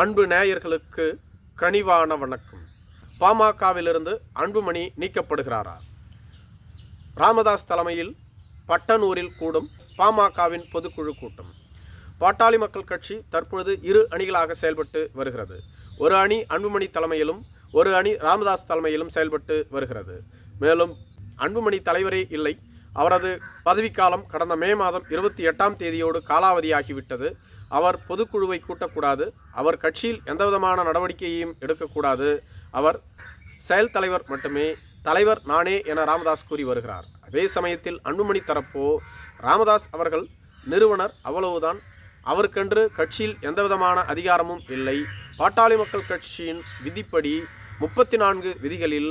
அன்பு நேயர்களுக்கு கனிவான வணக்கம். பாமகவிலிருந்து அன்புமணி நீக்கப்படுகிறாரா? ராமதாஸ் தலைமையில் பட்டனூரில் கூடும் பாமகவின் பொதுக்குழு கூட்டம். பாட்டாளி மக்கள் கட்சி தற்பொழுது இரு அணிகளாக செயல்பட்டு வருகிறது. ஒரு அணி அன்புமணி தலைமையிலும் ஒரு அணி ராமதாஸ் தலைமையிலும் செயல்பட்டு வருகிறது. மேலும் அன்புமணி தலைவரே இல்லை. அவரது பதவிக்காலம் கடந்த மே மாதம் இருபத்தி எட்டாம் தேதியோடு காலாவதியாகிவிட்டது. அவர் பொதுக்குழுவை கூட்டக்கூடாது அவர் கட்சியில் எந்தவிதமான நடவடிக்கையையும் எடுக்கக்கூடாது அவர் செயல் தலைவர் மட்டுமே தலைவர் நானே என ராமதாஸ் கூறி வருகிறார். அதே சமயத்தில் அன்புமணி தரப்போ ராமதாஸ் அவர்கள் நிறுவனர் அவ்வளவுதான். அவருக்கென்று கட்சியில் எந்தவிதமான அதிகாரமும் இல்லை. பாட்டாளி மக்கள் கட்சியின் விதிப்படி முப்பத்தி நான்கு விதிகளில்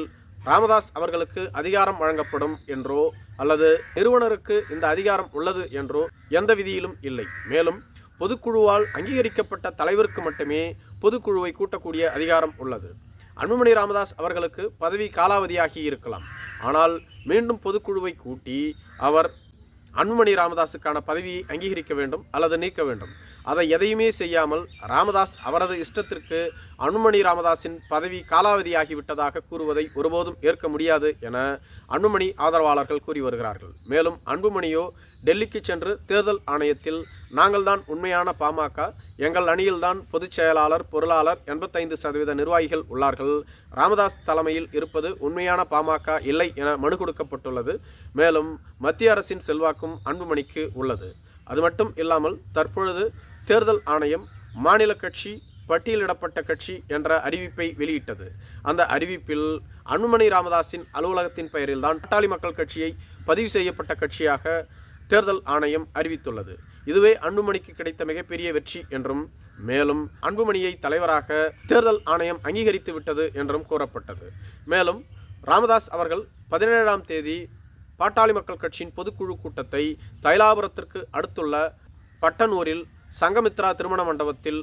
ராமதாஸ் அவர்களுக்கு அதிகாரம் வழங்கப்படும் என்றோ அல்லது நிறுவனருக்கு இந்த அதிகாரம் உள்ளது என்றோ எந்த விதியிலும் இல்லை. மேலும் பொதுக்குழுவால் அங்கீகரிக்கப்பட்ட தலைவருக்கு மட்டுமே பொதுக்குழுவை கூட்டக்கூடிய அதிகாரம் உள்ளது. அன்புமணி ராமதாஸ் அவர்களுக்கு பதவி காலாவதியாகி இருக்கலாம். ஆனால் மீண்டும் பொதுக்குழுவை கூட்டி அவர் அன்புமணி ராமதாஸுக்கான பதவியை அங்கீகரிக்க வேண்டும் அல்லது நீக்க வேண்டும். அதை எதையுமே செய்யாமல் ராமதாஸ் அவரது இஷ்டத்திற்கு அன்புமணி ராமதாஸின் பதவி காலாவதியாகிவிட்டதாக கூறுவதை ஒருபோதும் ஏற்க முடியாது என அன்புமணி ஆதரவாளர்கள் கூறி வருகிறார்கள். மேலும் அன்புமணியோ டெல்லிக்கு சென்று தேர்தல் ஆணையத்தில் நாங்கள்தான் உண்மையான பாமக எங்கள் அணியில்தான் பொதுச் செயலாளர் பொருளாளர் எண்பத்தைந்து சதவீத நிர்வாகிகள் உள்ளார்கள். ராமதாஸ் தலைமையில் இருப்பது உண்மையான பாமக இல்லை என மனு கொடுக்கப்பட்டுள்ளது. மேலும் மத்திய அரசின் செல்வாக்கும் அன்புமணிக்கு உள்ளது. அது மட்டும் இல்லாமல் தற்பொழுது தேர்தல் ஆணையம் மாநில கட்சி பட்டியலிடப்பட்ட கட்சி என்ற அறிவிப்பை வெளியிட்டது. அந்த அறிவிப்பில் அன்புமணி ராமதாஸின் அலுவலகத்தின் பெயரில்தான் பட்டாளி மக்கள் கட்சியை பதிவு செய்யப்பட்ட கட்சியாக தேர்தல் ஆணையம் அறிவித்துள்ளது. இதுவே அன்புமணிக்கு கிடைத்த மிகப்பெரிய வெற்றி என்றும் மேலும் அன்புமணியை தலைவராக தேர்தல் ஆணையம் அங்கீகரித்து விட்டது என்றும் கூறப்பட்டது. மேலும் ராமதாஸ் அவர்கள் பதினேழாம் தேதி பாட்டாளி மக்கள் கட்சியின் பொதுக்குழு கூட்டத்தை தைலாபுரத்திற்கு அடுத்துள்ள பட்டனூரில் சங்கமித்ரா திருமண மண்டபத்தில்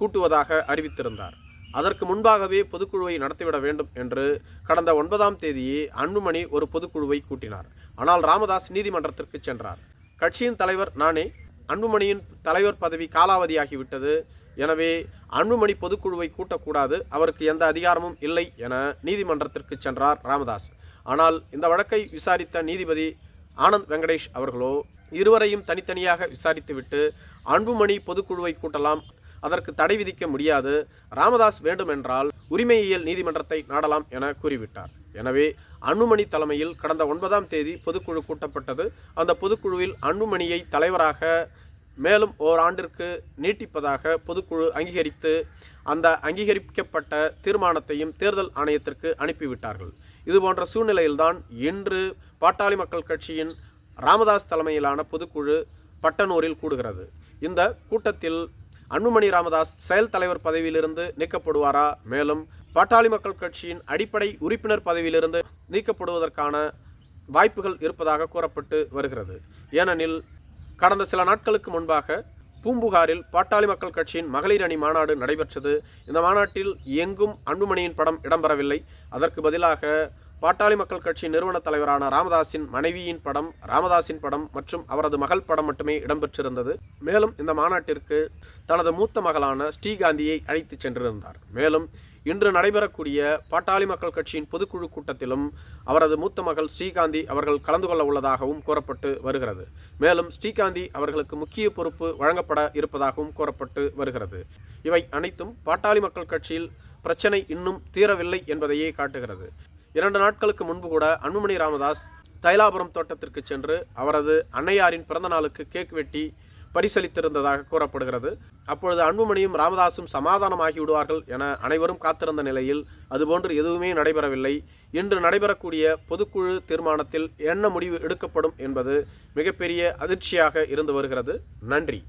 கூட்டுவதாக அறிவித்திருந்தார். அதற்கு முன்பாகவே பொதுக்குழுவை நடத்திவிட வேண்டும் என்று கடந்த ஒன்பதாம் தேதியே அன்புமணி ஒரு பொதுக்குழுவை கூட்டினார். ஆனால் ராமதாஸ் நீதிமன்றத்திற்கு சென்றார். கட்சியின் தலைவர் நானே அன்புமணியின் தலைவர் பதவி காலாவதியாகிவிட்டது. எனவே அன்புமணி பொதுக்குழுவை கூட்டக்கூடாது அவருக்கு எந்த அதிகாரமும் இல்லை என நீதிமன்றத்திற்கு சென்றார் ராமதாஸ். ஆனால் இந்த வழக்கை விசாரித்த நீதிபதி ஆனந்த் வெங்கடேஷ் அவர்களோ இருவரையும் தனித்தனியாக விசாரித்துவிட்டு அன்புமணி பொதுக்குழுவை கூட்டலாம் அதற்கு தடை விதிக்க முடியாது ராமதாஸ் வேண்டுமென்றால் உரிமையியல் நீதிமன்றத்தை நாடலாம் என கூறிவிட்டார். எனவே அன்புமணி தலைமையில் கடந்த ஒன்பதாம் தேதி பொதுக்குழு கூட்டப்பட்டது. அந்த பொதுக்குழுவில் அன்புமணியை தலைவராக மேலும் ஓராண்டிற்கு நீட்டிப்பதாக பொதுக்குழு அங்கீகரித்து அந்த அங்கீகரிக்கப்பட்ட தீர்மானத்தையும் தேர்தல் ஆணையத்திற்கு அனுப்பிவிட்டார்கள். இதுபோன்ற சூழ்நிலையில்தான் இன்று பாட்டாளி மக்கள் கட்சியின் ராமதாஸ் தலைமையிலான பொதுக்குழு பட்டனூரில் கூடுகிறது. இந்த கூட்டத்தில் அன்புமணி ராமதாஸ் செயல் தலைவர் பதவியிலிருந்து நீக்கப்படுவாரா? மேலும் பாட்டாளி மக்கள் கட்சியின் அடிப்படை உறுப்பினர் பதவியிலிருந்து நீக்கப்படுவதற்கான வாய்ப்புகள் இருப்பதாக கூறப்பட்டு வருகிறது. ஏனெனில் கடந்த சில நாட்களுக்கு முன்பாக பூம்புகாரில் பாட்டாளி மக்கள் கட்சியின் மகளிர் அணி மாநாடு நடைபெற்றது. இந்த மாநாட்டில் எங்கும் அன்புமணியின் படம் இடம்பெறவில்லை. அதற்கு பதிலாக பாட்டாளி மக்கள் கட்சி நிறுவன தலைவரான ராமதாஸின் மனைவியின் படம் ராமதாஸின் படம் மற்றும் அவரது மகள் படம் மட்டுமே இடம்பெற்றிருந்தது. மேலும் இந்த மாநாட்டிற்கு தனது மூத்த மகளான ஸ்ரீகாந்தியை அழைத்து சென்றிருந்தார். மேலும் இன்று நடைபெறக்கூடிய பாட்டாளி மக்கள் கட்சியின் பொதுக்குழு கூட்டத்திலும் அவரது மூத்த மகள் ஸ்ரீகாந்தி அவர்கள் கலந்து கொள்ள உள்ளதாகவும் கூறப்பட்டு வருகிறது. மேலும் ஸ்ரீகாந்தி அவர்களுக்கு முக்கிய பொறுப்பு வழங்கப்பட இருப்பதாகவும் கூறப்பட்டு வருகிறது. இவை அனைத்தும் பாட்டாளி மக்கள் கட்சியில் பிரச்சனை இன்னும் தீரவில்லை என்பதையே காட்டுகிறது. இரண்டு நாட்களுக்கு முன்பு கூட அன்புமணி ராமதாஸ் தைலாபுரம் தோட்டத்திற்கு சென்று அவரது அன்னையாரின் பிறந்த நாளுக்கு கேக் வெட்டி பரிசளித்திருந்ததாக கூறப்படுகிறது. அப்பொழுது அன்புமணியும் ராமதாசும் சமாதானமாகி விடுவார்கள் என அனைவரும் காத்திருந்த நிலையில் அதுபோன்று எதுவுமே நடைபெறவில்லை. இன்று நடைபெறக்கூடிய பொதுக்குழு தீர்மானத்தில் என்ன முடிவு எடுக்கப்படும் என்பது மிகப்பெரிய அதிர்ச்சியாக இருந்து வருகிறது. நன்றி.